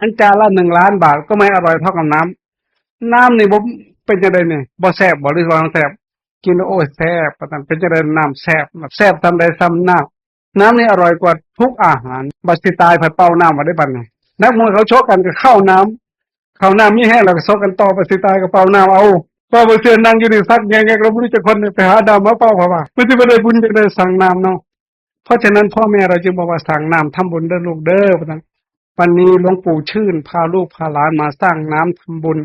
อันจานละหนึ่งล้านบาทก็ไม่อร่อยเท่ากับน้ำน้ำนี่ผมเป็นจังไดเนี่ยบ่แซ่บบ่หรือว่าแซ่บกินโอ้ยแซ่บปะตันเป็นจังไดน้ำแซ่บแซ่บทำใดซ้ำน้ำน้ำนี่อร่อยกว่าทุกอาหาร บัดสิตายผัดเป้าน้ำมาได้บันี่นักมวยเขาชกกันก็เข้าน้ำเข้าน้ำมีแห้งแล้วก็ชกกันต่อบัดสิตายก็เป้าน้ำเอาพอบ่เชื่อนั่งอยู่ในซักแงๆเราบ่รู้จักคนไปหาดาวมาเป้าเพราะว่าไมันสิบ่ได้บุญจังได้สั่งน้ำเนาะเพราะฉะนั้นพ่อแม่เราจึงบอกว่าสั่งน้ำทำบุญเด้อลูกเด้อพะนัน วันนี้หลวงปู่ชื่น พาลูกพาหลานมาสร้างน้ำทำบุญ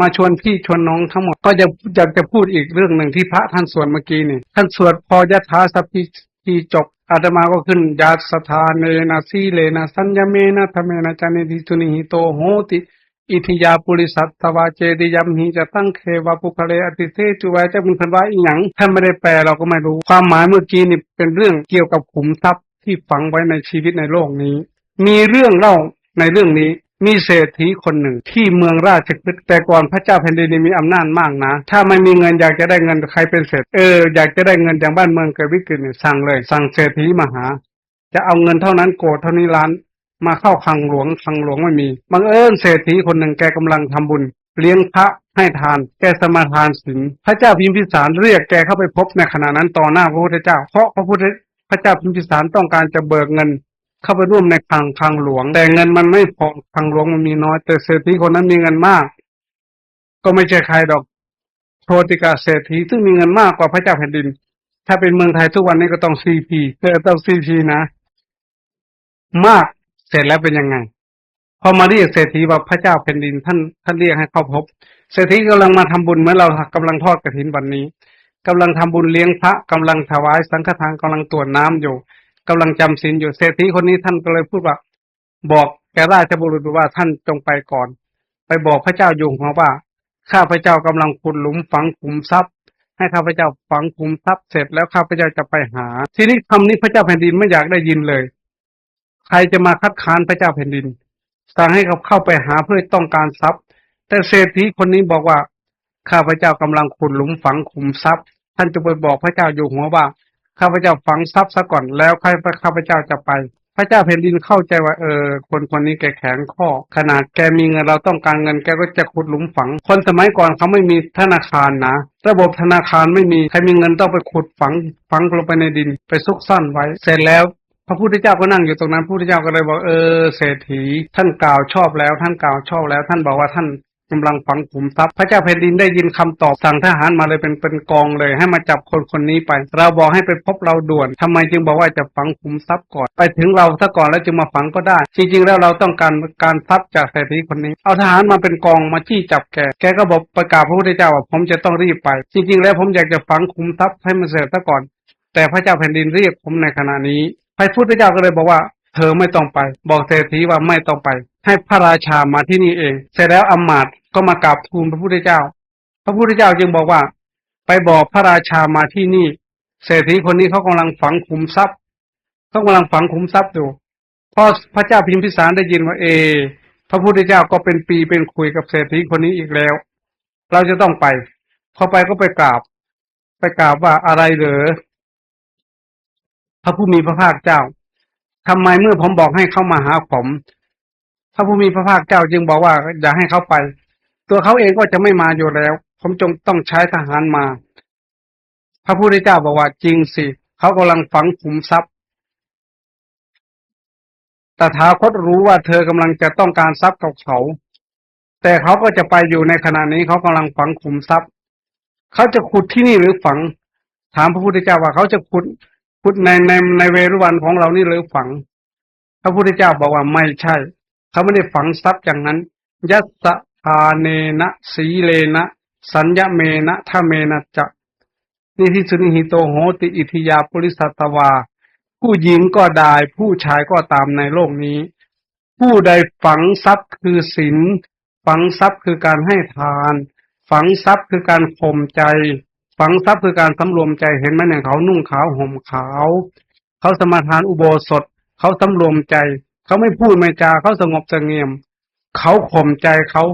มาชวนพี่ชวนน้องทั้งหมด ก็จะอยากจะพูดอีกเรื่องหนึ่งที่พระท่านสวดเมื่อกี้นี่ท่านสวดพอยะถาสัพพิทีจบอาตมาก็ขึ้นยาสถานเนนะสีเลนะสัญญเมนะธรรมเมนะจานิทิสุนิหิโตโหติอิทิยาปุริสัตตวาเจดิยมหิจะตั้งเควาปุคะเลอติเทจุวาจะมึงพันว่าอีหยังท่าไม่ได้แปลเราก็ไม่รู้ ความหมายเมื่อกี้นี่เป็นเรื่องเกี่ยวกับขุมทรัพย์ที่ฝังไว้ในชีวิตในโลกนี้ มีเรื่องเล่า ในเรื่องนี้มีเศรษฐีคนหนึ่งที่เมืองราชคฤห์แต่ก่อนพระเจ้าแผ่นดินมีอำนาจมากนะ ถ้าไม่มีเงินอยากจะได้เงินใครเป็นเศรษฐีเอออยากจะได้เงินจากบ้านเมืองเกิดวิกฤตสั่งเลย สั่งเศรษฐีมาหา จะเอาเงินเท่านั้นโกรธเท่านี้ล้านมาเข้าคลังหลวงคลังหลวงไม่มีบังเอิญเศรษฐีคนหนึ่งแกกำลังทำบุญ เลี้ยงพระให้ทาน แกสมาทานศีลพระเจ้าพิมพิสารเรียกแกเข้าไปพบในขณะนั้นต่อหน้าพระพุทธเจ้า เพราะพระพุทธพระเจ้าพิมพิสารต้องการจะเบิกเงิน เข้าไปร่วมในคลังคลังหลวง แต่เงินมันไม่พอคลังหลวงมันมีน้อย แต่เศรษฐีคนนั้นมีเงินมาก ก็ไม่ใช่ใครดอกโชติกาเศรษฐีซึ่งมีเงินมากกว่าพระเจ้าแผ่นดิน ถ้าเป็นเมืองไทยทุกวันนี้ก็ต้องซีพีเออต้องซีพีนะ มากเสร็จแล้วเป็นยังไงพอมาเรียกเศรษฐีว่าพระเจ้าแผ่นดินท่านท่านเรียกให้เข้าพบ เศรษฐีกำลังมาทำบุญเหมื่อนเรากำลังทอดกระถินวันนี้กำลังทำบุญเลี้ยงพระกำลังถวายสังฆทานกำลังตรวจน้ำอยู่ กำลังจำศีลอยู่เศรษฐีคนนี้ท่านก็เลยพูดว่า บอกแกราชบุรุษว่าท่านจงไปก่อน ไปบอกพระเจ้าอยู่หัวว่า ข้าพระเจ้ากำลังขุดหลุมฝังขุมทรัพย์ ให้ข้าพระเจ้าฝังขุมทรัพย์เสร็จแล้วข้าพระเจ้าจะไปหา ทีนี้คำนี้พระเจ้าแผ่นดินไม่อยากได้ยินเลย ใครจะมาคัดค้านพระเจ้าแผ่นดินสั่งให้เขาเข้าไปหาเพื่อต้องการทรัพย์ แต่เศรษฐีคนนี้บอกว่าข้าพระเจ้ากำลังขุดหลุมฝังขุมทรัพย์ ท่านจะไปบอกพระเจ้าอยู่หัวว่า ข้าพเจ้าฝังทรัพย์ซะก่อนแล้วข้าข้าพเจ้าจะไป พระเจ้าแผ่นดินเข้าใจว่าเออ คนคนนี้แกแข็งข้อ ขนาดแกมีเงินเราต้องการเงินแกก็จะขุดหลุมฝัง คนสมัยก่อนเขาไม่มีธนาคารนะ ระบบธนาคารไม่มีใครมีเงินต้องไปขุดฝังฝังลงไปในดินไปซุกซ่อนไว้ เสร็จแล้วพระพุทธเจ้าก็นั่งอยู่ตรงนั้นพระพุทธเจ้าก็เลยบอกเออเศรษฐีท่านกล่าวชอบแล้ว ท่านกล่าวชอบแล้ว ท่านบอกว่าท่าน กำลังฝังขุมทรัพย์พระเจ้าแผ่นดินได้ยินคำตอบสั่งทหารมาเลยเป็นเป็นกองเลย ให้มาจับคนคนนี้ไป เราบอกให้ไปพบเราด่วนทำไมจึงบอกว่าจะฝังขุมทรัพย์ก่อน ไปถึงเราซะก่อนแล้วจึงมาฝังก็ได้ จริงๆแล้วเราต้องการการทรัพย์จากเศรษฐีคนนี้ เอาทหารมาเป็นกองมาจี้จับแก แกก็บอกประกาศพระพุทธเจ้าว่าผมจะต้องรีบไป จริง ๆ แล้วผมอยากจะฝังขุมทรัพย์ให้มันเสร็จซะก่อน แต่พระเจ้าแผ่นดินเรียกผมในขณะนี้พระพุทธเจ้าก็เลยบอกว่า เธอไม่ต้องไป บอกเศรษฐีว่าไม่ต้องไป ให้พระราชามาที่นี่เอง เสร็จแล้วอำมาตย์ก็มากราบทูลพระพุทธเจ้า พระพุทธเจ้าจึงบอกว่า ไปบอกพระราชามาที่นี่ เศรษฐีคนนี้เขากำลังฝังขุมทรัพย์เขากำลังฝังขุมทรัพย์อยู่พอพระเจ้าพิมพิสารได้ยินว่าเอ พระพุทธเจ้าก็เป็นปีเป็นคุยกับเศรษฐีคนนี้อีกแล้ว เราจะต้องไปพอไปก็ไปกราบ ไปกราบว่าอะไรเหรอพระผู้มีพระภาคเจ้า ทำไมเมื่อผมบอกให้เข้ามาหาผมพระผู้มีพระภาคเจ้าจึงบอกว่าอย่าให้เขาไป ตัวเขาเองก็จะไม่มาอยู่แล้ว ผมจงต้องใช้ทหารมา พระพุทธเจ้าบอกว่าจริงสิเขากำลังฝังขุมทรัพย์ตถาคตรู้ว่าเธอกำลังจะต้องการทรัพย์กับเขา แต่เขาก็จะไปอยู่ในขณะนี้เขากำลังฝังขุมทรัพย์ เขาจะขุดที่นี่หรือฝัง ถามพระพุทธเจ้าว่าเขาจะขุด ขุดในในในเวรุวันของเรานี่หรือฝัง พระพุทธเจ้าบอกว่าไม่ใช่ เขาไม่ได้ฝังทรัพย์อย่างนั้น ยัสะทาเนนะสีเลนะ สัญญเมนะทะเมนะจะนี่ที่สุนิหิโตโหติอิทิยาปุริสัตวา ผู้หญิงก็ได้ผู้ชายก็ตามในโลกนี้ ผู้ใดฝังทรัพย์คือศีลฝังทรัพย์คือการให้ทาน ฝังทรัพย์คือการข่มใจ ฝังทรัพย์คือการสำรวมใจเห็นไหมเนี่ยเขานุ่งขาวห่มขาว เขาสมาทานอุโบสถ เขาสำรวมใจ เขาไม่พูดไม่จาเขาสงบเสงี่ยม เขาข่มใจเขา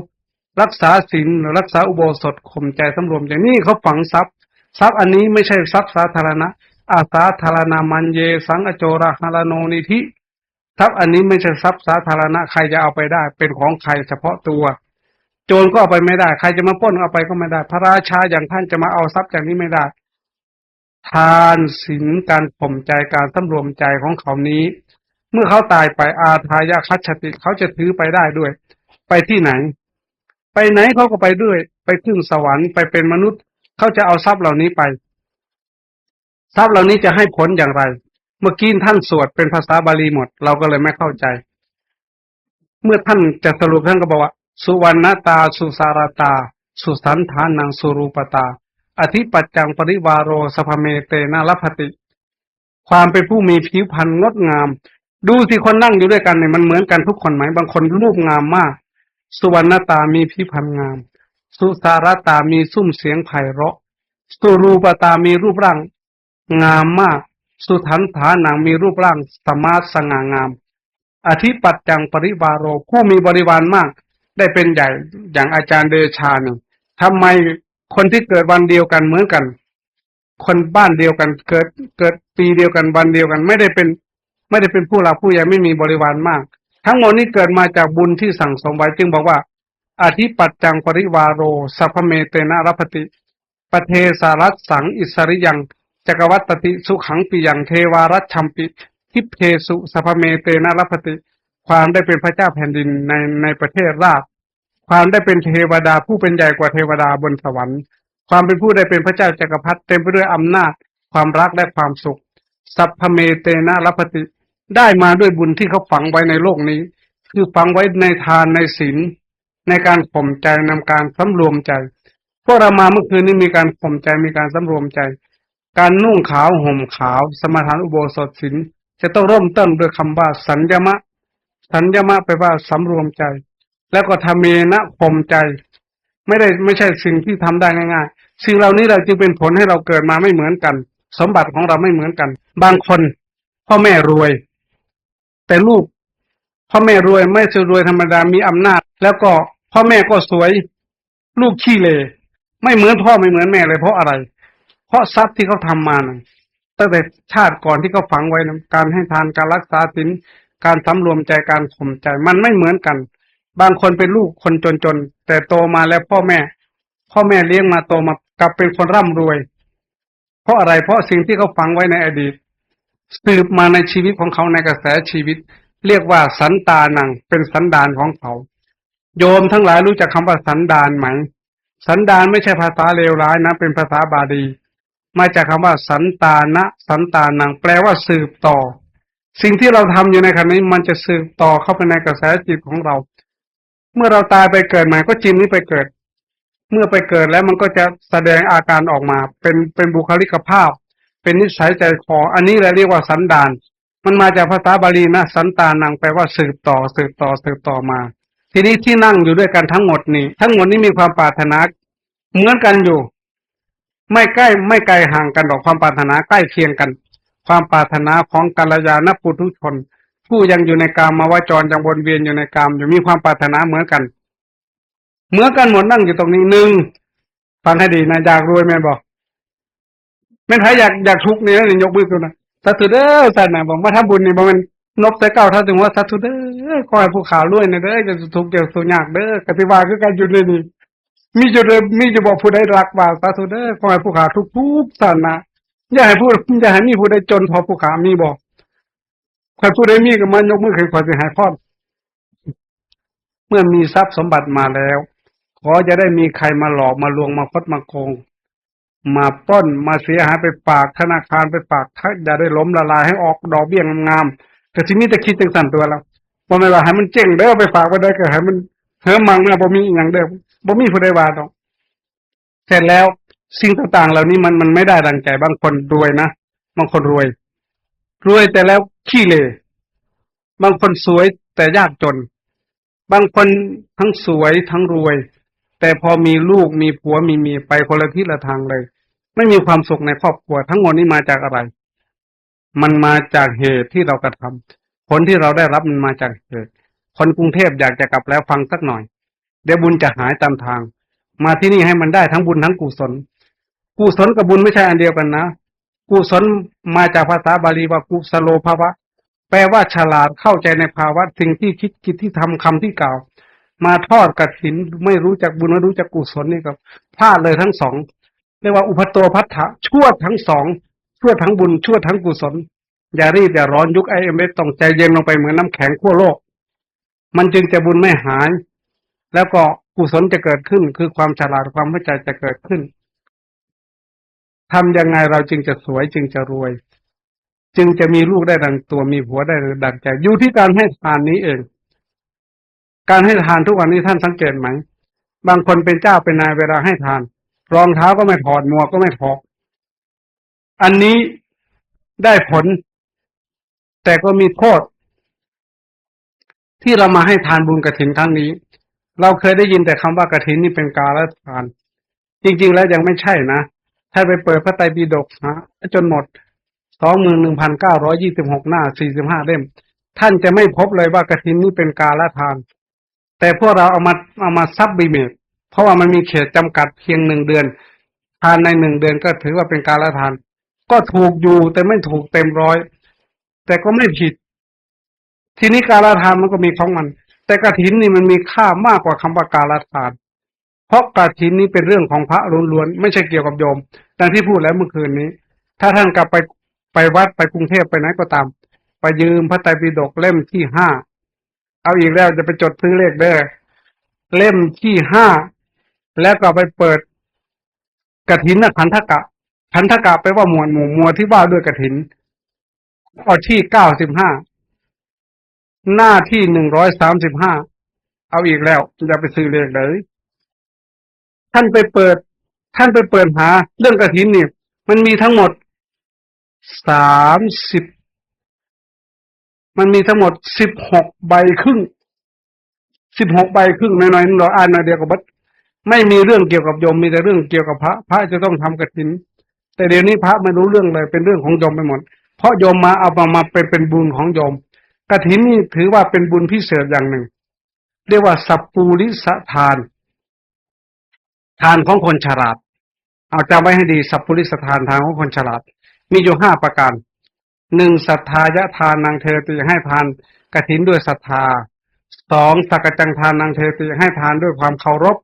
รักษาศีลรักษาอุโบสถข่มใจสำรวมใจนี่เขาฝังทรัพย์ทรัพย์อันนี้ไม่ใช่ทรัพย์สาธารณะ อาสาธารณามันเย สังอโจระหารโนนิธิทรัพย์อันนี้ไม่ใช่ทรัพย์สาธารณะใครจะเอาไปได้ เป็นของใครเฉพาะตัว จรก็เอาไปไม่ได้ ใครจะมาป้นเอาไปก็ไม่ได้ พระราชาอย่างท่านจะมาเอาทรัพย์อย่างนี้ไม่ได้ ทานศีลการข่มใจการสำรวมใจของเขานี้ เมื่อเขาตายไปอาทายาคัจฉติเขาจะถือไปได้ด้วย ไปที่ไหน ไปไหนเขาก็ไปด้วย ไปขึ้นสวรรค์ไปเป็นมนุษย์เขาจะเอาทรัพย์เหล่านี้ไป ทรัพย์เหล่านี้จะให้ผลอย่างไร เมื่อกี้ท่านสวดเป็นภาษาบาลีหมด เราก็เลยไม่เข้าใจ เมื่อท่านจะสรุปท่านก็บอกว่า สุวรรณตา สุสารตา สุสันธานังสุรูปตา อธิปัจจังปริวารโรสภเมเตนะรพติ ความเป็นผู้มีผิวพรรณงดงาม ดูสิคนนั่งอยู่ด้วยกันเนี่ยมันเหมือนกันทุกคนไหมบางคนรูปงามมาก สุวรรณตามีผิวพรรณงาม สุสารตามีซุ้มเสียงไพเราะ สุรูปตามีรูปร่าง งามมาก สุทันฐานังมีรูปร่างสมาร์ทสง่างาม อธิปัจจังปริวารโรผู้มีบริวารมาก ได้เป็นใหญ่อย่างอาจารย์เดชาเนี่ยทำไมคนที่เกิดวันเดียวกันเหมือนกัน คนบ้านเดียวกันเกิดเกิดปีเดียวกันวันเดียวกัน ไม่ได้เป็น ไม่ได้เป็นผู้หลักผู้ใหญ่ไม่มีบริวารมาก ทั้งหมดนี้เกิดมาจากบุญที่สั่งสมไว้จึงบอกว่าอธิปัจจังปริวาโรสัพเมเตนะรัพติปเทสารัสสังอิสริยังจักรวัตติสุขังปิยังเทวารัชชัมปิทิเพสุสัพพเมเตนะรัพติ ความได้เป็นพระเจ้าแผ่นดินในในประเทศราชความได้เป็นเทวดาผู้เป็นใหญ่กว่าเทวดาบนสวรรค์ ความเป็นผู้ได้เป็นพระเจ้าจักรพรรดิเต็มไปด้วยอำนาจ ความรักและความสุข สัพพเมเตนะรัพติ ได้มาด้วยบุญที่เขาฝังไว้ในโลกนี้ คือฝังไว้ในทานในศีลในการข่มใจนำการสำรวมใจพวกเรามาเมื่อคืนนี้มีการข่มใจมีการสำรวมใจ การนุ่งขาวห่มขาว สมาทานอุโบสถศีลจะต้องเริ่มต้นด้วยคำว่าสัญญมะ สัญญมะแปลว่าสำรวมใจ แล้วก็ทำเมนะข่มใจ ไม่ได้ไม่ใช่สิ่งที่ทำได้ง่ายๆ สิ่งเหล่านี้เราจึงเป็นผลให้เราเกิดมาไม่เหมือนกัน สมบัติของเราไม่เหมือนกัน บางคนพ่อแม่รวย แต่ลูกพ่อแม่รวยไม่ใช่รวยธรรมดามีอำนาจ แล้วก็พ่อแม่ก็สวย ลูกขี้เลไม่เหมือนพ่อไม่เหมือนแม่เลยเพราะอะไร เพราะทรัพย์ที่เขาทำมานะตั้งแต่ชาติก่อนที่เขาฝังไว้นะการให้ทานการรักษาศีล การสำรวมใจการข่มใจมันไม่เหมือนกัน บางคนเป็นลูกคนจนๆแต่โตมาแล้วพ่อแม่ พ่อแม่เลี้ยงมาโตมากลับเป็นคนร่ำรวย เพราะอะไรเพราะสิ่งที่เขาฝังไว้ในอดีต สืบมาในชีวิตของเขาในกระแสชีวิต เรียกว่าสันตานังเป็นสันดานของเขา โยมทั้งหลายรู้จักคำว่าสันดานไหม สันดานไม่ใช่ภาษาเลวร้ายนะ เป็นภาษาบาลีมาจากคำว่าสันตานะ สันตานัง แปลว่าสืบต่อ สิ่งที่เราทำอยู่ในขณะนี้มันจะสืบต่อเข้าไปในกระแสจิตของเรา เมื่อเราตายไปเกิดใหม่ก็จิตนี้ไปเกิด เมื่อไปเกิดแล้วมันก็จะแสดงอาการออกมา เป็นเป็นบุคลิกภาพ เป็นนิสัยใจคออันนี้แหละเรียกว่าสันดาน มันมาจากภาษาบาลีนะสันตานังแปลว่าสืบต่อ สืบต่อสืบต่อมา ทีนี้ที่นั่งอยู่ด้วยกันทั้งหมดนี้ทั้งหมดนี้มีความปรารถนาเหมือนกันอยู่ ไม่ใกล้ไม่ไกลห่างกันหรอกความปรารถนาใกล้เคียงกัน ความปรารถนาของกัลยาณปุถุชน ผู้ยังอยู่ในกามมาวจรยังวนเวียนอยู่ในกามอยู่มีความปรารถนาเหมือนกัน เหมือนกันหมดนั่งอยู่ตรงนี้หนึ่งฟังให้ดีนะอยากรวยไหมบอกไม่ใครอยากอยากทุกข์นี่นะนี่ยกมือขึ้นนะสาธุเด้อสันนะบอกว่าถ้าบุญนี่บอกมันนบแต่เก้าถ้าถึงว่าสาธุเด้อขอให้ผู้ขาวรวยนะเด้อจะทุกข์จะสุขยากเด้อกติวาคือการหยุดเลยนี่มีจุดเลยมีจะบอกผู้ใดรักว่าสาธุเด้อขอให้ผู้ขาวทุกทุกสันนะ อย่าให้ผู้อย่าให้มีผู้ใดจนพอผู้ขามีบอกใครผู้ใดมีก็มายกมือขึ้นขอสิหายพอดเมื่อมีทรัพย์สมบัติมาแล้วขอจะได้มีใครมาหลอกมาลวงมาคดมาโกง มาป้นมาเสียหายไปฝากธนาคารไปฝากถ้าอย่าได้ล้มละลายให้ออกดอกเบี้ยงามๆแต่ที่นี่จะคิดจังสั่นตัวเราบ่ไม่ว่าให้มันเจ๊งเด้อไปฝากไว้ได้ก็ให้มันเฮิมมังนะบ่มีอีหยังเด้อบ่มีผู้ใดว่าดอก เสร็จแล้ว สิ่งต่างๆ เหล่านี้มันมันไม่ได้ดังใจบางคนรวยนะบางคนรวย รวยแต่แล้วขี้เลยบางคนสวยแต่ยากจน บางคนทั้งสวยทั้งรวย แต่พอมีลูกมีผัวมีเมียไปคนละทิศละทางเลย ไม่มีความสุขในครอบครัว ทั้งหมดนี้มาจากอะไร มันมาจากเหตุที่เรากระทำผลที่เราได้รับมันมาจากเหตุคนกรุงเทพอยากจะกลับแล้วฟังสักหน่อย เดี๋ยวบุญจะหายตามทาง มาที่นี่ให้มันได้ทั้งบุญทั้งกุศล กุศลกับบุญไม่ใช่อันเดียวกันนะกุศลมาจากภาษาบาลีว่ากุสโลภาวะ แปลว่าฉลาดเข้าใจในภาวะสิ่งที่คิดคิดที่ทำคำที่กล่าว มาทอดกฐินไม่รู้จักบุญไม่รู้จักกุศลนี่ก็พลาดเลยทั้งสองเรียกว่าอุปโตพัทธะชั่วทั้งสองชั่วทั้งบุญชั่วทั้งกุศล อย่ารีบอย่าร้อนยุคไอเอ็มเอต้องใจเย็นลงไปเหมือนน้ำแข็งขั้วโลก มันจึงจะบุญไม่หาย แล้วก็กุศลจะเกิดขึ้น คือความฉลาดความเข้าใจจะเกิดขึ้น ทำยังไงเราจึงจะสวยจึงจะรวย จึงจะมีลูกได้ดังตัวมีผัวได้ดังใจอยู่ที่การให้ทานนี้เอง การให้ทานทุกวันนี้ท่านสังเกตไหม บางคนเป็นเจ้าเป็นนายเวลาให้ทาน รองเท้าก็ไม่ถอดหมวกก็ไม่ถอดอันนี้ได้ผล แต่ก็มีโทษ ที่เรามาให้ทานบุญกระถินครั้งนี้ เราเคยได้ยินแต่คำว่ากระถินนี่เป็นกาละทาน จริง ๆ แล้วยังไม่ใช่นะ ถ้าไปเปิดพระไตรปิฎกหาจนหมดสองหมื่นหนึ่งพันเก้าร้อยี่สิบหกหน้าสี่สิบห้าเล่ม ท่านจะไม่พบเลยว่ากระถินนี่เป็นกาละทาน แต่พวกเราเอามาเอามาซับบิเมตเพราะว่ามันมีเขตจำกัดเพียงหนึ่งเดือน ทานในหนึ่งเดือนก็ถือว่าเป็นการละทาน ก็ถูกอยู่แต่ไม่ถูกเต็มร้อย แต่ก็ไม่ผิด ทีนี้การละทานมันก็มีของมัน แต่กระถินนี่มันมีค่ามากกว่าคำว่าการละทาน เพราะกระถินนี้เป็นเรื่องของพระล้วนๆไม่ใช่เกี่ยวกับโยม ดังที่พูดแล้วเมื่อคืนนี้ ถ้าท่านกลับไปไปวัดไปกรุงเทพไปไหนก็ตาม ไปยืมพระไตรปิฎกเล่มที่ห้าเอาอีกแล้วจะไปจดซื้อเลขเด้อเล่มที่ห้าแล้วก็ไปเปิดกระถินนะขันธกะขันธกะไปลว่าหมวดหมู่หมวดที่ว่าด้วยกระถินข้อที่เก้าสิบห้าหน้าที่หนึ่งร้อยสามสิบห้าเอาอีกแล้วจะไปซื้อเลขเลย ท่านไปเปิด ท่านไปเปิดหา เรื่องกระถินเนี่ย มันมีทั้งหมดสามสิบมันมีทั้งหมดสิบหกใบครึ่งสิบหกใบครึ่งน้อยๆเราอ่านมาเดียวกับบัดไม่มีเรื่องเกี่ยวกับโยมมีแต่เรื่องเกี่ยวกับพระ พระจะต้องทำกระถิน แต่เดี๋ยวนี้พระไม่รู้เรื่องเลยเป็นเรื่องของโยมไปหมด เพราะโยมมาเอามามาเป็นเป็นบุญของโยมกระถินนี่ถือว่าเป็นบุญพิเศษอย่างหนึ่ง เรียกว่าสัพปูริสทาน ทานของคนฉลาด เอาจำไว้ให้ดีสัพพุริสทานทานของคนฉลาด มีอยู่ห้าประการหนึ่งศรัทธายะทานนางเทติให้ทานกระถินด้วยศรัทธาสองสักจังทานนางเทติให้ทานด้วยความเคารพ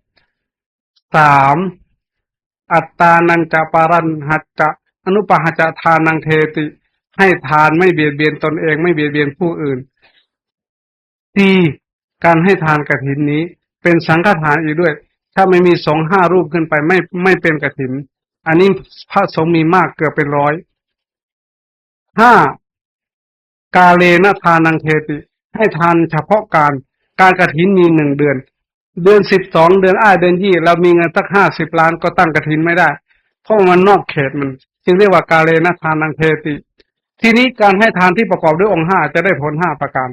สามอัตตานันจะปารันหัจจะอนุปหัจจะทานนางเทติ ให้ทานไม่เบียดเบียนตนเองไม่เบียดเบียนผู้อื่นสี่การให้ทานกระถินนี้ เป็นสังฆทานอีกด้วย ถ้าไม่มีสองห้ารูปขึ้นไปไม่ไม่เป็นกระถิน อันนี้พระสงฆ์มีมากเกือบเป็นร้อยห้ากาเลนะทานังเทติ ให้ทานเฉพาะการการกระถินมีหนึ่งเดือน เดือนสิบสองเดือนอ้ายเดือนยี่เรามีเงินสักห้าสิบล้านก็ตั้งกระถินไม่ได้ เพราะมันนอกเขตมัน จึงเรียกว่ากาเลนะทานังเทติ ทีนี้การให้ทานที่ประกอบด้วยองค์ห้าจะได้ผลห้าประการ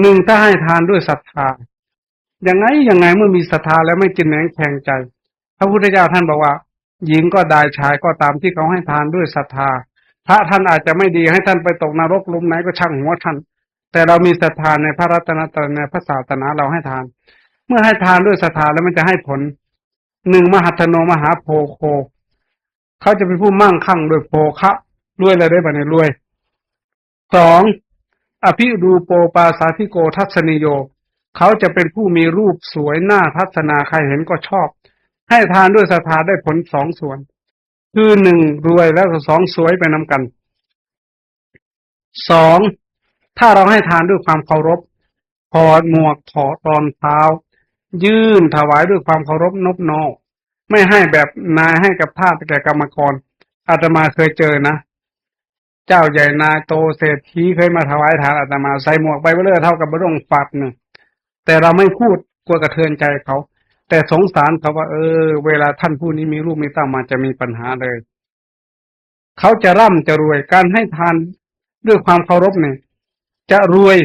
หนึ่งถ้าให้ทานด้วยศรัทธา ยังไงยังไงเมื่อมีศรัทธาแล้วไม่กินแหนงแข่งใจ พระพุทธเจ้าท่านบอกว่าหญิงก็ได้ชายก็ตามที่เขาให้ทานด้วยศรัทธา พระท่านอาจจะไม่ดีให้ท่านไปตกนรกลุมไหนก็ช่างหัวท่าน แต่เรามีศรัทธาในพระรัตนตรัยในพระศาสนาเราให้ทาน เมื่อให้ทานด้วยศรัทธาแล้วมันจะให้ผลหนึ่งมหัตโนมหาโพโค เขาจะเป็นผู้มั่งคั่งโดยโภคะรวยอะไรได้บ้างเนี่ยรวยสองอภิรูโปปาสาธิโกทัศนิโย เขาจะเป็นผู้มีรูปสวยหน้าทัศนาใครเห็นก็ชอบ ให้ทานด้วยศรัทธาได้ผลสองส่วน คือหนึ่งรวยแล้วสองสวยไปนำกันสองถ้าเราให้ทานด้วยความเคารพถอดหมวกถอดรอนเท้า ยื่นถวายด้วยความเคารพนบนอบไม่ให้แบบนายให้กับทาสแก่กรรมกรอาตมาเคยเจอนะ เจ้าใหญ่นายโตเศรษฐีเคยมาถวายทานอาตมาใส่หมวกใบเบลอเท่ากับบรงฝัดเนี่ย แต่เราไม่พูดกลัวกระเทือนใจเขา แต่สงสารเขาว่า เออ เวลาท่านผู้นี้มีลูกมีเต้ามาจะมีปัญหาเลย เขาจะร่ำจะรวยการให้ทานด้วยความเคารพเนี่ย จะรวย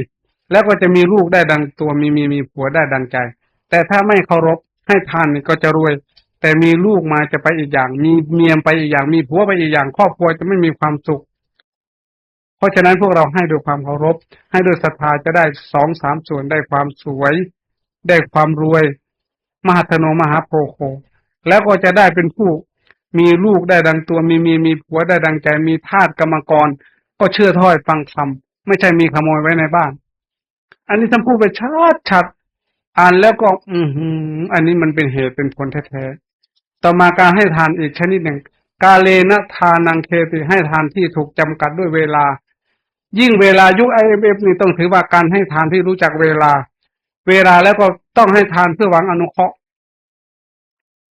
แล้วก็จะมีลูกได้ดังตัวมีมีมีผัวได้ดังใจ แต่ถ้าไม่เคารพให้ทานนี่ก็จะรวย แต่มีลูกมาจะไปอีกอย่าง มีเมียไปอีกอย่าง มีผัวไปอีกอย่าง ครอบครัวจะไม่มีความสุข เพราะฉะนั้นพวกเราให้ด้วยความเคารพ ให้ด้วยศรัทธาจะได้สองสามส่วนได้ความสวย ได้ความรวย มหาธโนมหาโพโค แล้วก็จะได้เป็นผู้มีลูกได้ดังตัวมีมีมีผัวได้ดังใจมีทาสกรรมกร ก็เชื่อถ้อยฟังธรรมไม่ใช่มีขโมยไว้ในบ้าน อันนี้ท่านพูดไปชัดชัดอ่านแล้วก็ อือหือ อันนี้มันเป็นเหตุเป็นผลแท้ๆต่อมาการให้ทานอีกชนิดหนึ่ง กาเลนะทานังเคติให้ทานที่ถูกจำกัดด้วยเวลา ยิ่งเวลายุคไอเอ็มเอฟนี่ต้องถือว่าการให้ทานที่รู้จักเวลา เวลาแล้วก็ต้องให้ทานเพื่อหวังอนุเคราะห์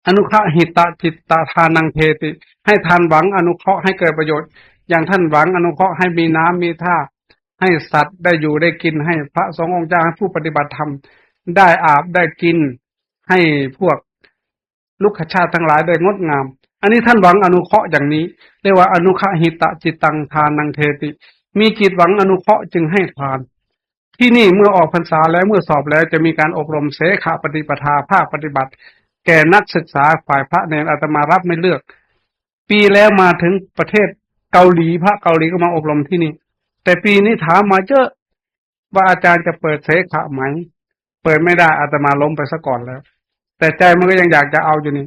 อนุเคราะห์หิตะจิตตาทานังเทติ ให้ทานหวังอนุเคราะห์ให้เกิดประโยชน์ อย่างท่านหวังอนุเคราะห์ให้มีน้ำมีท่า ให้สัตว์ได้อยู่ได้กินให้พระสององค์เจ้าให้ผู้ปฏิบัติธรรมได้อาบได้กิน ให้พวกลูกขชาติทั้งหลายได้งดงาม อันนี้ท่านหวังอนุเคราะห์อย่างนี้เรียกว่าอนุคราหิตะจิตตังทานังเทติ มีจิตหวังอนุเคราะห์จึงให้ทาน ที่นี่เมื่อออกพรรษาแล้วเมื่อสอบแล้วจะมีการอบรมเสขาปฏิปทาภาคปฏิบัติ แก่นักศึกษาฝ่ายพระเนรอาตมารับไม่เลือก ปีแล้วมาถึงประเทศเกาหลีพระเกาหลีก็มาอบรมที่นี่ แต่ปีนี้ถามมาเจอะว่าอาจารย์จะเปิดเสขะไหม เปิดไม่ได้อาตมาล้มไปซะก่อนแล้ว แต่ใจมันก็ยังอยากจะเอาอยู่นี่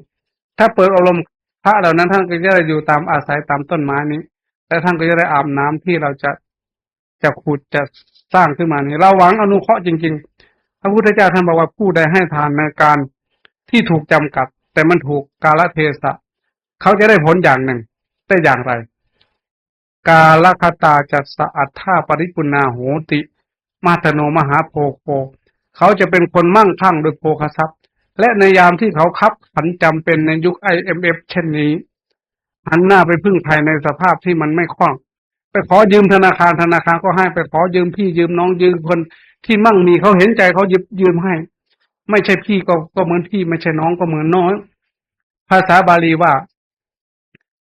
ถ้าเปิดอบรมพระเหล่านั้นท่านก็จะอยู่ตามอาศัยตามต้นไม้นี้ และท่านก็จะได้อาบน้ำที่เราจะจะขุดจะสร้างขึ้นมานี่เราหวังอนุเคราะห์จริง ๆ พระพุทธเจ้าท่านบอกว่าผู้ใดให้ทานในการที่ถูกจำกัด แต่มันถูกกาลเทศะเขาจะได้ผลอย่างหนึ่งได้อย่างไร กาลคตาจัสะอัฏฐาปริปุณาโหติ มาตโนมหาโพโคเขาจะเป็นคนมั่งคั่งโดยโภคทรัพย์ และในยามที่เขาคับขันจำเป็นในยุค IMF เช่นนี้ หันหน้าไปพึ่งภายในสภาพที่มันไม่คล่อง ไปขอยืมธนาคารธนาคารก็ให้ไปขอยืมพี่ยืมน้องยืมคนที่มั่งมีเขาเห็นใจเขายืมยืมให้ ไม่ใช่พี่ก็ก็เหมือนพี่ไม่ใช่น้องก็เหมือนน้องภาษาบาลีว่า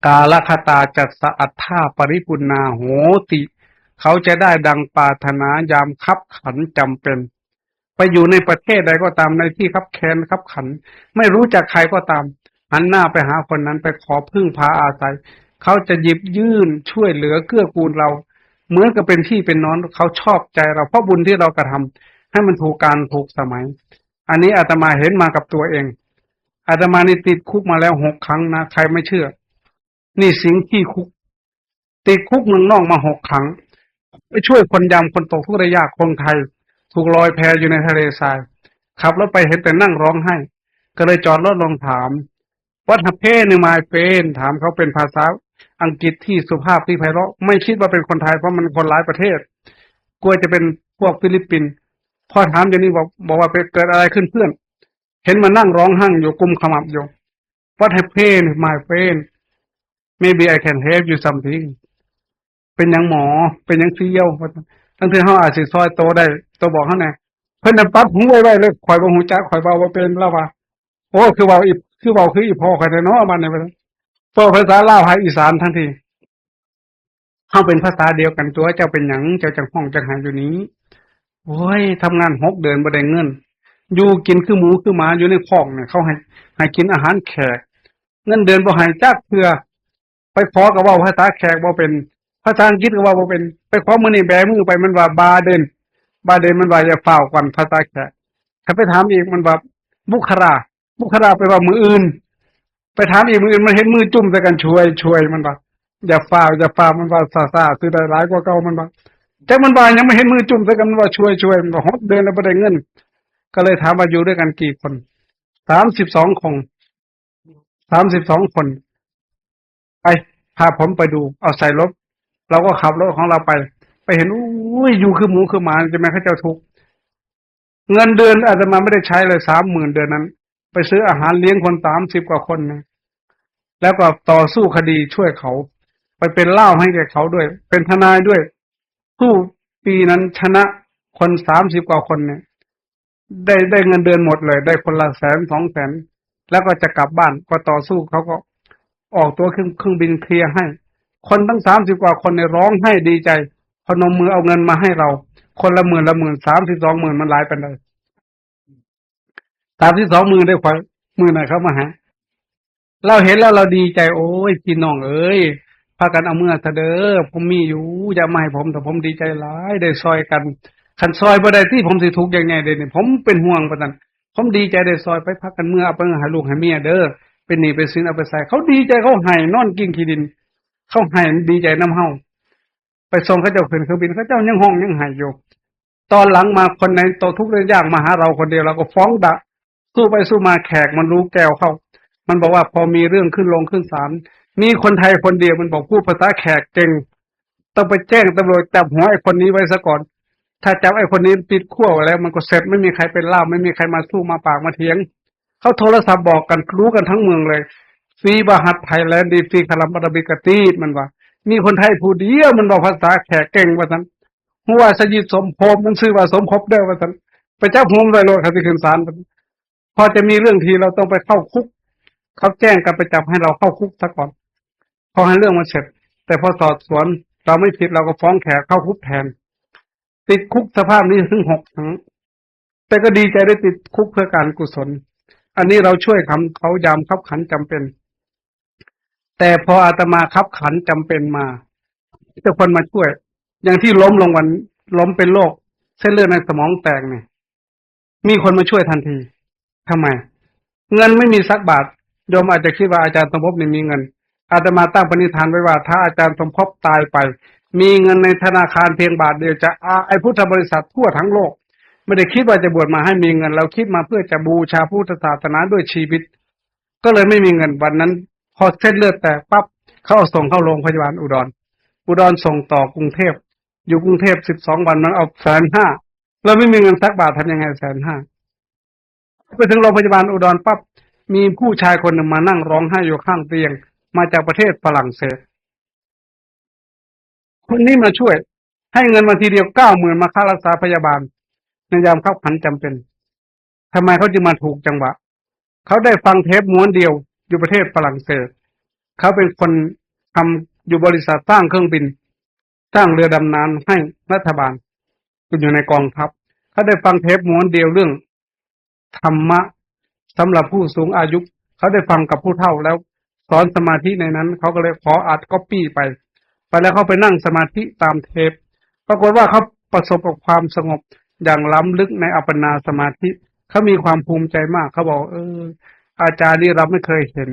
กาลคตาจัสสะอัฏฐาปริปุณาโหติ เขาจะได้ดังปาถนายามคับขันจำเป็น ไปอยู่ในประเทศใดก็ตามในที่คับแค้นคับขัน ไม่รู้จักใครก็ตาม หันหน้าไปหาคนนั้นไปขอพึ่งพาอาศัย เขาจะหยิบยื่นช่วยเหลือเกื้อกูลเรา เหมือนกับเป็นพี่เป็นน้องเขาชอบใจเราเพราะบุญที่เรากระทำให้มันถูกการถูกสมัย อันนี้อาตมาเห็นมากับตัวเอง อาตมานี่ติดคุกมาแล้วหกครั้งนะใครไม่เชื่อ นี่สิงที่คุก ติดคุกเมืองนอกมาหกครั้งไปช่วยคนยำคนตกทุกข์ได้ยากคนไทย ถูกลอยแพอยู่ในทะเลทรายขับรถไปเห็นแต่นั่งร้องไห้ ก็เลยจอดรถลงถาม What happened in my pain ถามเขาเป็นภาษาอังกฤษที่สุภาพที่ไพเราะไม่คิดว่าเป็นคนไทยเพราะมันคนหลายประเทศ กลัวจะเป็นพวกฟิลิปปินส์พอถามอย่างนี้บอกบอกว่าเกิดอะไรขึ้นเพื่อน เห็นมานั่งร้องไห้อยู่กุมขมับอยู่ What happened my pain maybe I can help you something เป็นยังหมอเป็นยังเที่ยวทั้งที่เขาอาจสิซอยโตได้โตบอกเขาแน่เพิ่นน่ะปั๊บหูไว้ไว้เลยข่อยบ่หูจักข่อยเบาบ่เป็นแล้วว่าโอ้คือเบาอี คือเบาคืออีพ่อข่อยแต่เนาะมันเนี่ยมันพอภาษาลาวภาคอีสานทั้งทีเฮาเป็นภาษาเดียวกันตัวเจ้าเป็นหยังเจ้าจังห้องจังหาอยู่นี้โอ้ยทำงานหกเดือนบ่ได้เงิน อยู่กินคือหมูคือหมาอยู่ในคอกเนี่ยเขาให้ให้กินอาหารแขก เงินเดือนบ่ให้จักเทื่อ ไปขอก็เว้าภาษาแขกบ่เป็นภาษาอังกฤษก็ว่าบ่เป็น ไปขอมื้อนี้แบมือไปมันว่าบาเดนบาเดนมันว่าอย่าเฝ้าก่อนภาษาแขกถ้าไปถามอีกมันว่าบุครา บุคราไปว่ามืออื่น ไปถามอีกมืออื่นมันเห็นมือจุ่มใส่กันช่วยช่วยมันว่าอย่าฝ้าอย่าฝ้ามันว่าซาซาซื้อได้หลายกว่าเก่ามันว่าแต่มันว่ายังไม่เห็นมือจุ่มใส่กันว่าช่วยช่วยมันว่าฮดเดือนแล้วบ่ได้เงิน ก็เลยถามว่าอยู่ด้วยกันกี่คนสามสิบสองคนสามสิบสองคนไปพาผมไปดู เอาใส่รถเราก็ขับรถของเราไป ไปเห็นอุ้ยอยู่คือหมูคือหมาจะไม่เข้าเจ้าทุกเงินเดือนอาจจะมาไม่ได้ใช้เลยสามหมื่นเดือนนั้น ไปซื้ออาหารเลี้ยงคนสามสิบกว่าคนนะแล้วก็ต่อสู้คดีช่วยเขา ไปเป็นเล่าให้แก่เขาด้วย เป็นทนายด้วย สู้ปีนั้นชนะคนสามสิบกว่าคนเนี่ย ได้ได้เงินเดือนหมดเลย ได้คนละแสนสองแสน แล้วก็จะกลับบ้านก็ต่อสู้เขาก็ออกตัวเครื่องเครื่องบินเคลียร์ให้ คนทั้งสามสิบกว่าคนเนี่ยร้องให้ดีใจพนมมือเอาเงินมาให้เรา คนละหมื่นละหมื่นสามสิบสองหมื่นมันหลายไปเลย สามสิบสองมื่นได้ควายมื่นไหนเข้ามาหาเราเห็นแล้วเราดีใจโอ้ยพี่น้องเอ้ยพากันเอาเมื่อเถอะเด้อผมมีอยู่อย่ามาให้ผมแต่ผมดีใจหลายได้ซอยกันขันซอยบ่ได้ที่ผมสิทุกข์ยังไงเด้เนี่ผมเป็นห่วงประนันผมดีใจได้ซอยไปพักกันเมื่อเอาไปหาลูกหาเมียเด้อเป็นหนี้เป็นสินเอาไปใส่เขาดีใจเขาให้นอนกินขี้ดิน เขาให้ดีใจน้ำเฮาไปส่งเขาเจ้าขึ้นเครื่องบินเขาเจ้ายังห้องยังหายอยู่ ตอนหลังมาคนในโตทุกข์เรื่องยากมาหาเราคนเดียวเราก็ฟ้องดะ สู้ไปสู้มาแขกมันรู้แก้วเข้า มันบอกว่าพอมีเรื่องขึ้นลงขึ้นศาลมีคนไทยคนเดียวมันบอกพูดภาษาแขกเก่งต้องไปแจ้งตำรวจจับหัวไอ้คนนี้ไว้ซะก่อน ถ้าจับไอ้คนนี้ปิดขั้วไว้แล้ว มันก็เสร็จไม่มีใครเป็นล่ามไม่มีใครมาสู้มาปากมาเถียงเขาโทรศัพท์บอกกันรู้กันทั้งเมืองเลยฟีบาฮัดไทยแลนด์ดีฟีคารัมบารบิกตีดมันว่า มีคนไทยผู้เดียวมันบอกภาษาแขกเก่งว่าซั่นหัวสยิดสมภพมมันชื่อว่าสมภพเด้อว่าซั่นไปจับหัวมันเลยโลดคดีขึ้นศาล พอจะมีเรื่องทีเราต้องไปเข้าคุกเขาแจ้งกันไปจับให้เราเข้าคุกซะก่อนพอให้เรื่องมันเสร็จ แต่พอสอบสวนเราไม่ผิดเราก็ฟ้องแขกเข้าคุกแทน ติดคุกสภาพนี้ถึงหกครั้งแต่ก็ดีใจได้ติดคุกเพื่อการกุศล อันนี้เราช่วยคำเขายามขับขันจำเป็น แต่พออาตมาขับขันจำเป็นมาจะคนมาช่วย อย่างที่ล้มลงวันล้มเป็นโรคเส้นเลือดในสมองแตกเนี่ย มีคนมาช่วยทันที ทำไม เงินไม่มีสักบาทโยมอาจจะคิดว่าอาจารย์สมภพนี่มีเงิน อาตมาตั้งปณิธานไว้ว่า ถ้าอาจารย์สมภพตายไป มีเงินในธนาคารเพียงบาทเดียวจะอาไอพุทธบริษัททั่วทั้งโลก ไม่ได้คิดว่าจะบวชมาให้มีเงิน เราคิดมาเพื่อจะบูชาพุทธศาสนาด้วยชีวิต ก็เลยไม่มีเงินวันนั้น พอเส้นเลือดแตกปั๊บเขาเอาส่งเข้าโรงพยาบาลอุดร อุดรส่งต่อกรุงเทพอยู่กรุงเทพสิบสองวันมันเอาแสนห้าเราไม่มีเงินสักบาททำยังไงแสนห้า ไปถึงโรงพยาบาลอุดรปั๊บมีผู้ชายคนหนึ่งมานั่งร้องไห้อยู่ข้างเตียง มาจากประเทศฝรั่งเศสคนนี้มาช่วย ให้เงินมาทีเดียวเก้าหมื่นมาค่ารักษาพยาบาลในยามเข้าขันจำเป็นทำไมเขาจึงมาถูกจังหวะ เขาได้ฟังเทปม้วนเดียวอยู่ประเทศฝรั่งเศส เขาเป็นคนทำอยู่บริษัทสร้างเครื่องบินสร้างเรือดำน้ำให้รัฐบาลอยู่ในกองทัพ เขาได้ฟังเทปม้วนเดียวเรื่อง ธรรมะสำหรับผู้สูงอายุ เขาได้ฟังกับผู้เฒ่าแล้วสอนสมาธิในนั้น เขาก็เลยขออัดก๊อปปี้ไป ไปแล้วเขาไปนั่งสมาธิตามเทป ปรากฏว่าเขาประสบกับความสงบอย่างล้ำลึกในอัปปนาสมาธิเขามีความภูมิใจมาก เขาบอก เออ อาจารย์นี่เราไม่เคยเห็น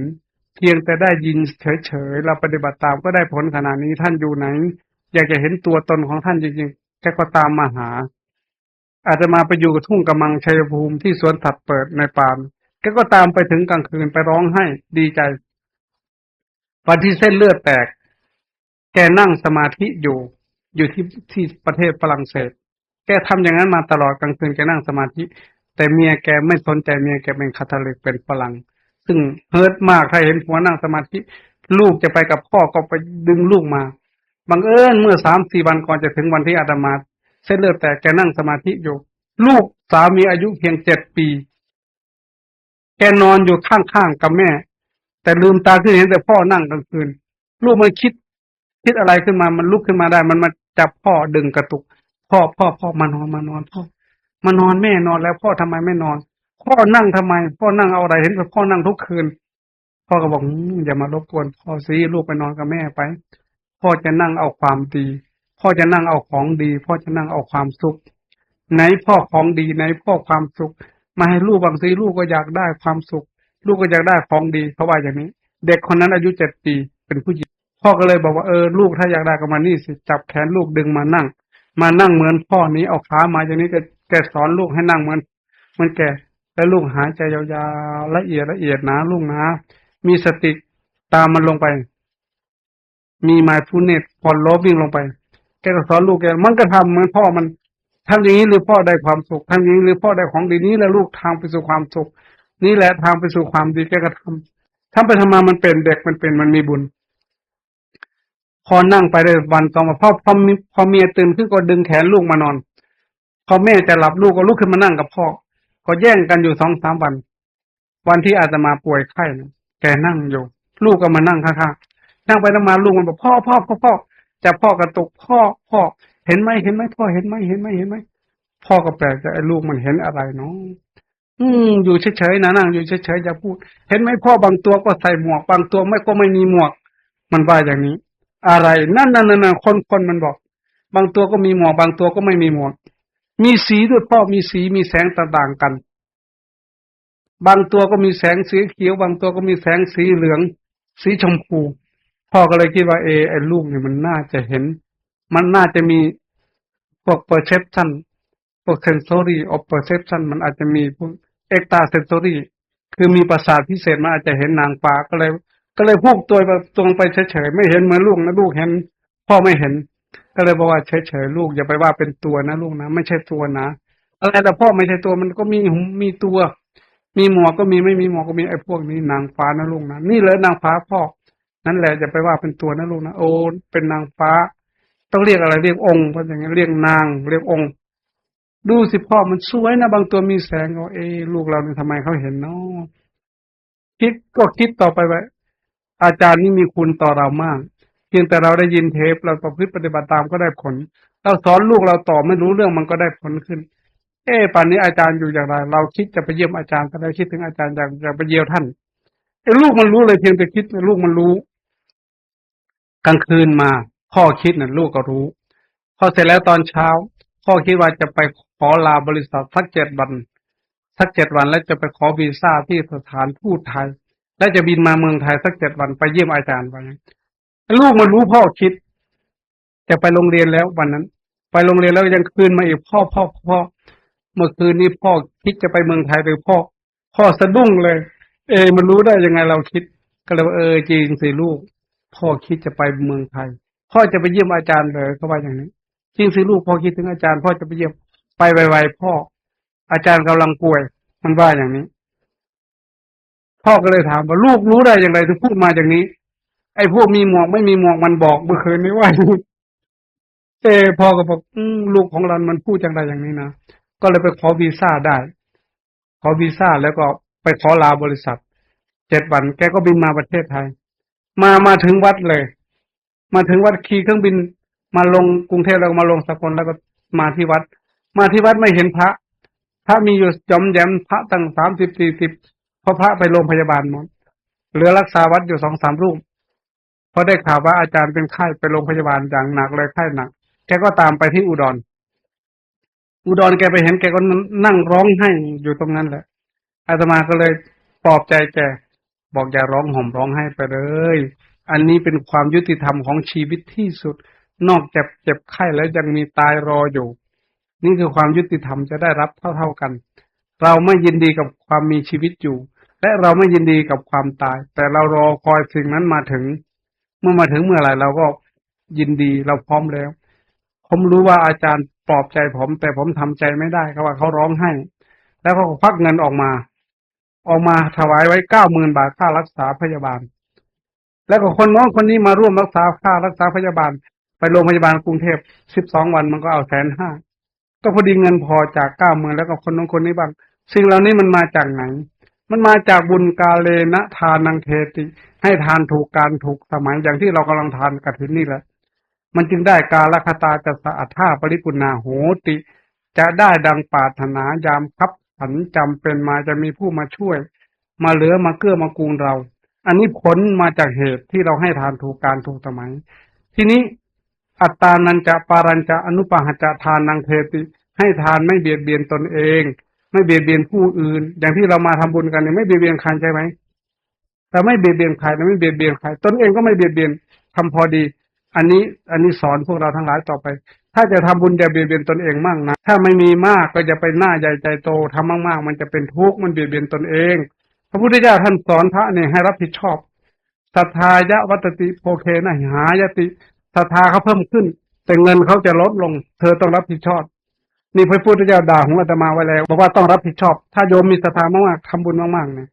เพียงแต่ได้ยินเฉยๆเราปฏิบัติตามก็ได้ผลขนาดนี้ท่านอยู่ไหน อยากจะเห็นตัวตนของท่านจริงๆแกก็ตามมาหา อาจจะมาไปอยู่กับทุ่งกำมังชัยภูมิที่สวนสัตว์เปิดในปามแกก็ตามไปถึงกลางคืนไปร้องไห้ดีใจวันที่เส้นเลือดแตก แกนั่งสมาธิอยู่อยู่ที่ที่ประเทศฝรั่งเศส แกทำอย่างนั้นมาตลอดกลางคืนแกนั่งสมาธิ แต่เมียแกไม่สนใจเมียแกเป็นคาทอลิกเป็นฝรั่ง ซึ่งเฮิร์ตมากถ้าเห็นผัวนั่งสมาธิ ลูกจะไปกับพ่อก็ไปดึงลูกมาบังเอิญเมื่อสามสี่วันก่อนจะถึงวันที่อาตมา เส้นเลือดแตกแกนั่งสมาธิอยู่ ลูกสามีอายุเพียงเจ็ดปี แกนอนอยู่ข้างๆกับแม่ แต่ลืมตาขึ้นเห็นแต่พ่อนั่งกลางคืน ลูกมันคิด คิดอะไรขึ้นมามันลุกขึ้นมาได้ มันมาจับพ่อดึงกระตุก พ่อพ่อพ่อมานอนมานอนพ่อมานอนแม่นอนแล้วพ่อทำไมไม่นอน พ่อนั่งทำไม พ่อนั่งเอาอะไรเห็นแต่พ่อนั่งทุกคืน พ่อก็บอกอืมอย่ามารบกวนพ่อสิลูกไปนอนกับแม่ไป พ่อจะนั่งเอาความดี พ่อจะนั่งเอาของดี พ่อจะนั่งเอาความสุข ไหนพ่อของดีไหนพ่อความสุข มาให้ลูกบางทีลูกก็อยากได้ความสุข ลูกก็อยากได้ของดีเขาว่าอย่างนี้ เด็กคนนั้นอายุเจ็ดปีเป็นผู้หญิงพ่อก็เลยบอกว่าเออลูกถ้าอยากได้ก็มานี่สิจับแขนลูกดึงมานั่ง มานั่งเหมือนพ่อนี้เอาขามาอย่างนี้ก็แกสอนลูกให้นั่งเหมือนเหมือนแกแล้วลูกหายใจยาวๆละเอียดละเอียดนะลูกนะ มีสติตามมันลงไป มีไมฟูเนตพอลบวิ่งลงไป แกก็สอนลูกแกมันก็ทำเหมือนพ่อมันทำอย่างนี้หรือพ่อได้ความสุขทำอย่างนี้หรือพ่อได้ของดีนี้แหละลูกทางไปสู่ความสุข นี่แหละทางไปสู่ความดีแกก็ทำทำไปทำมามันเป็นเด็กมันเป็นมันมีบุญ พอนั่งไปได้วันต่อมาพ่อพอพอเมียตื่นขึ้นก็ดึงแขนลูกมานอน พอแม่จะหลับลูกก็ลุกขึ้นมานั่งกับพ่อ ก็แย่งกันอยู่สองสามวัน วันที่อาตมาป่วยไข้นะแกนั่งอยู่ ลูกก็มานั่งข้างๆนั่งไปนั่งมาลูกมันบอกพ่อพ่อพ่อพ่อ จะพ่อกระตุกพ่อพ่อ เห็นไหมเห็นไหมพ่อเห็นไหมเห็นไหมเห็นไหมพ่อก็แปลกใจลูกมันเห็นอะไรเนาะอืมอยู่เฉยๆนะนั่งอยู่เฉยๆอย่าพูด เห็นไหมพ่อบางตัวก็ใส่หมวก บางตัวไม่ก็ไม่มีหมวก มันว่าอย่างนี้ อะไรนั่นนั่นนั่นคนคนมันบอก บางตัวก็มีหมวก บางตัวก็ไม่มีหมวก มีสีด้วยพ่อมีสีมีแสงต่างๆกัน บางตัวก็มีแสงสีเขียว บางตัวก็มีแสงสีเหลือง สีชมพู พ่อก็เลยคิดว่าเอไอ้ลูกเนี่ยมันน่าจะเห็น มันน่าจะมีพวก perception พวก sensory of perception มันอาจจะมีพวก extra sensory คือมีประสาทพิเศษมันอาจจะเห็นนางฟ้าก็เลย ก็เลยพูดตัวแบบตรงไปเฉยๆไม่เห็นเหมือนลูกนะลูกเห็น พ่อไม่เห็น ก็เลยบอกว่าเฉยๆลูกอย่าไปว่าเป็นตัวนะลูกนะไม่ใช่ตัวนะอะไรแต่พ่อไม่ใช่ตัวมันก็มีหูมีตัว มีหมวกก็มีไม่มีหมวกก็มีไอ้พวกนี้นางฟ้านะลูกนะนี่เลยนางฟ้าพ่อ นั่นแหละอย่าไปว่าเป็นตัวนะลูกนะโอ้เป็นนางฟ้า ต้องเรียกอะไรเรียกองค์เพราะอย่างนั้นเรียกนาง เรียกองค์ ดูสิพ่อมันสวยนะบางตัวมีแสงเอาเอลูกเราเนี่ยทำไมเขาเห็นเนาะคิดก็คิดต่อไปว่าอาจารย์นี่มีคุณต่อเรามากเพียงแต่เราได้ยินเทปเราประพฤติปฏิบัติตามก็ได้ผล เราสอนลูกเราต่อไม่รู้เรื่องมันก็ได้ผลขึ้น เอ๊ป่านนี้อาจารย์อยู่อย่างไร เราคิดจะไปเยี่ยมอาจารย์ก็ได้คิดถึงอาจารย์อยากจะไปเยี่ยมท่านไอ้ลูกมันรู้เลยเพียงแต่คิดลูกมันรู้ กลางคืนมา พ่อคิดน่ะลูกก็รู้ พอเสร็จแล้วตอนเช้า พ่อคิดว่าจะไปขอลาบริษัทสักเจ็ดวัน สักเจ็ดวันแล้วจะไปขอวีซ่าที่สถานทูตไทย และจะบินมาเมืองไทยสักเจ็ดวันไปเยี่ยมอาจารย์ไปลูกมันรู้พ่อคิด จะไปโรงเรียนแล้ววันนั้น ไปโรงเรียนแล้วยังคืนมาอีกพ่อพ่อพ่อเมื่อคืนนี้พ่อคิดจะไปเมืองไทยหรือพ่อ พ่อสะดุ้งเลย เอ มันรู้ได้ยังไงเราคิด ก็เลยว่าเออจริงสิลูก พ่อคิดจะไปเมืองไทย พ่อจะไปเยี่ยมอาจารย์เลยเขาว่าอย่างนี้จริงสิลูกพ่อคิดถึงอาจารย์ พ่อจะไปเยี่ยมไปไวๆพ่อ อาจารย์กำลังป่วย มันว่าอย่างนี้ พ่อก็เลยถามว่าลูกรู้ได้อย่างไรถึงพูดมาอย่างนี้ ไอ้พวกมีหมวกไม่มีหมวกมันบอกเมื่อคืนนี้ว่าเออพ่อก็บอกลูกของเรามันพูดจังไรอย่างนี้นะก็เลยไปขอวีซ่าได้ ขอวีซ่าแล้วก็ไปขอลาบริษัท เจ็ดวันแกก็บินมาประเทศไทย มามาถึงวัดเลย มาถึงวัดขี่เครื่องบิน มาลงกรุงเทพแล้วมาลงสกลแล้วก็มาที่วัด มาที่วัดไม่เห็นพระ พระมีอยู่จอมแยมพระตั้งสามสิบสี่สิบเพราะพระไปโรงพยาบาลหมดเหลือรักษาวัดอยู่สองสามรูปพอได้ข่าวว่าอาจารย์เป็นไข้ไปโรงพยาบาลอย่างหนักเลยไข้หนัก แกก็ตามไปที่อุดร อุดรแกไปเห็นแกก็นั่งร้องไห้อยู่ตรงนั้นแหละอาตมาก็เลยปลอบใจแก บอกอย่าร้องห่มร้องไห้ไปเลย อันนี้เป็นความยุติธรรมของชีวิตที่สุด นอกจากเจ็บไข้แล้วยังมีตายรออยู่ นี่คือความยุติธรรมจะได้รับเท่าๆกัน เราไม่ยินดีกับความมีชีวิตอยู่ และเราไม่ยินดีกับความตาย แต่เรารอคอยสิ่งนั้นมาถึง เมื่อมาถึงเมื่อไหร่เราก็ยินดีเราพร้อมแล้ว ผมรู้ว่าอาจารย์ปลอบใจผม แต่ผมทำใจไม่ได้เขาว่าเขาร้องไห้ แล้วเขาก็พักเงินออกมา ออกมาถวายไว้เก้าหมื่นบาทค่ารักษาพยาบาล แล้วก็คนน้องคนนี้มาร่วมรักษาค่ารักษาพยาบาล ไปโรงพยาบาลกรุงเทพสิบสองวันมันก็เอาแสนห้าก็พอดีเงินพอจากเก้าหมื่นแล้วก็คนน้องคนนี้บ้างสิ่งเหล่านี้มันมาจากไหน มันมาจากบุญกาเลนะทานังเทติ ให้ทานถูกการถูกสมัยอย่างที่เรากำลังทานกฐินนี่แหละ มันจึงได้กาลคตาจะสะอาดท่าปริปุณาโหติ จะได้ดังปาถนายามคับ ขันจำเป็นมาจะมีผู้มาช่วย มาเหลือมาเกื้อมากูลเรา อันนี้ผลมาจากเหตุที่เราให้ทานถูกการถูกสมัย ทีนี้อัตตานันจะปารัญจะอนุปหัจจะทานนางเทติให้ทานไม่เบียดเบียนตนเอง ไม่เบียดเบียนผู้อื่น อย่างที่เรามาทำบุญกันเนี่ยไม่เบียดเบียนใครใช่ไหมแต่ไม่เบียดเบียนใครไม่เบียดเบียนใครตนเองก็ไม่เบียดเบียนทำพอดี อันนี้อันนี้สอนพวกเราทั้งหลายต่อไป ถ้าจะทำบุญอย่าเบียดเบียนตนเองมากนะ ถ้าไม่มีมากก็จะไปหน้าใหญ่ใจโตทำมากๆ มันจะเป็นทุกข์มันเบียดเบียนตนเอง พระพุทธเจ้าท่านสอนพระเนี่ยให้รับผิดชอบศรัทธายะวัตติโพเคนะหายติศรัทธาเขาเพิ่มขึ้น แต่เงินเขาจะลดลง เธอต้องรับผิดชอบ นี่พระพุทธเจ้าด่าของอาตมาไว้แล้วบอกว่าต้องรับผิดชอบ ถ้าโยมมีศรัทธามากๆทำบุญมากๆเนี่ย